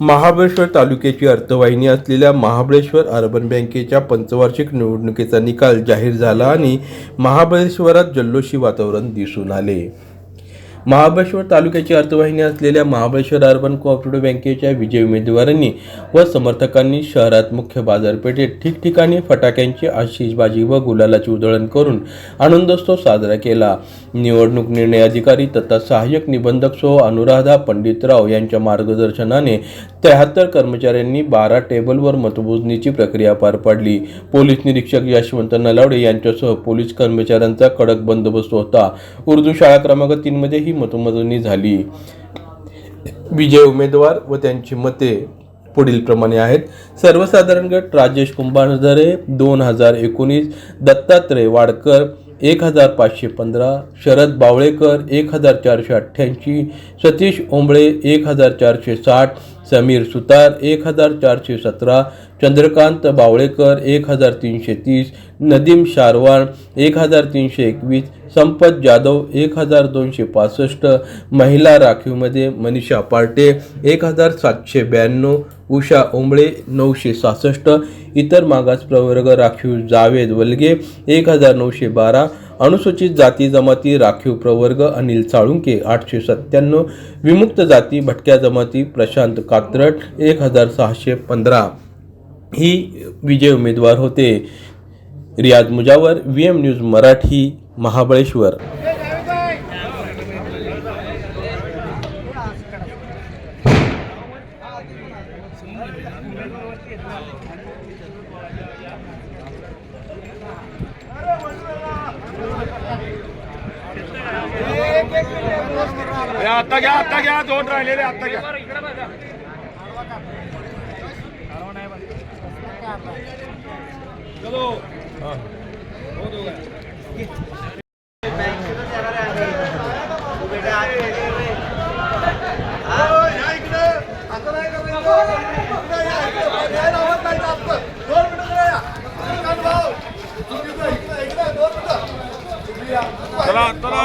महाबळेश्वर तालुक्याची अर्थवाहिनी असलेल्या महाबळेश्वर अर्बन बँकेच्या पंचवार्षिक निवडणुकीचा निकाल जाहीर झाला आणि महाबळेश्वरात जल्लोषी वातावरण दिसून आले. महाबळेश्वर तालुक्याची अर्थवाहिनी असलेल्या महाबळेश्वर अर्बन कोऑपरेटिव्ह बँकेच्या विजयी उमेदवारांनी व समर्थकांनी शहरात मुख्य बाजारपेठेत ठिकठिकाणी फटाक्यांची आशिषबाजी व गुलालाची उधळण करून आनंदोत्सव साजरा केला. निवडणूक निर्णय अधिकारी तथा सहाय्यक निबंधक सो अनुराधा पंडितराव यांच्या मार्गदर्शनाने त्र्याहत्तर कर्मचाऱ्यांनी बारा टेबलवर मतमोजणीची प्रक्रिया पार पाडली. पोलीस निरीक्षक यशवंत नलावडे यांच्यासह पोलीस कर्मचाऱ्यांचा कडक बंदोबस्त होता. उर्दू शाळा क्रमांक तीनमध्ये ही मतमोजणी झाली. विजय उमेदवार व त्यांची मते पुढील प्रमाणे आहेत. सर्वसाधारण गट राजेश कुंभारधरे दोन हजार एकोणीस दत्तात्रय वाडकर एक हजार पाचशे पंधरा शरद बावळेकर एक हजार चारशे अठ्ठ्याऐंशी सतीश ओंबळे एक हजार चारशे साठ समीर सुतार एक हजार चारशे सतरा चंद्रकांत बावळेकर एक हजार तीनशे तीस नदीम शारवाण एक हजार तीनशे एकवीस संपत जाधव एक हजार दोनशे पासष्ट महिला राखीवमध्ये मनीषा पार्टे एक हजार सातशे ब्याण्णव उषा ओंबळे नऊशे सहासष्ट इतर मागास प्रवर्ग राखीव जावेद वलगे एक हजार नऊशे बारा अनुसूचित जाती जमाती राखीव प्रवर्ग अनिल साळुंके आठशे सत्त्याण्णव विमुक्त जाती भटक्या जमाती प्रशांत कात्रट एक हजार सहाशे पंधरा. ही विजय उमेदवार होते. Riyaz Mujawar V M news Marathi Mahabaleshwar. ए, आता घ्या आता घ्या दोन राहिलेले आता घ्या चलो चला चला.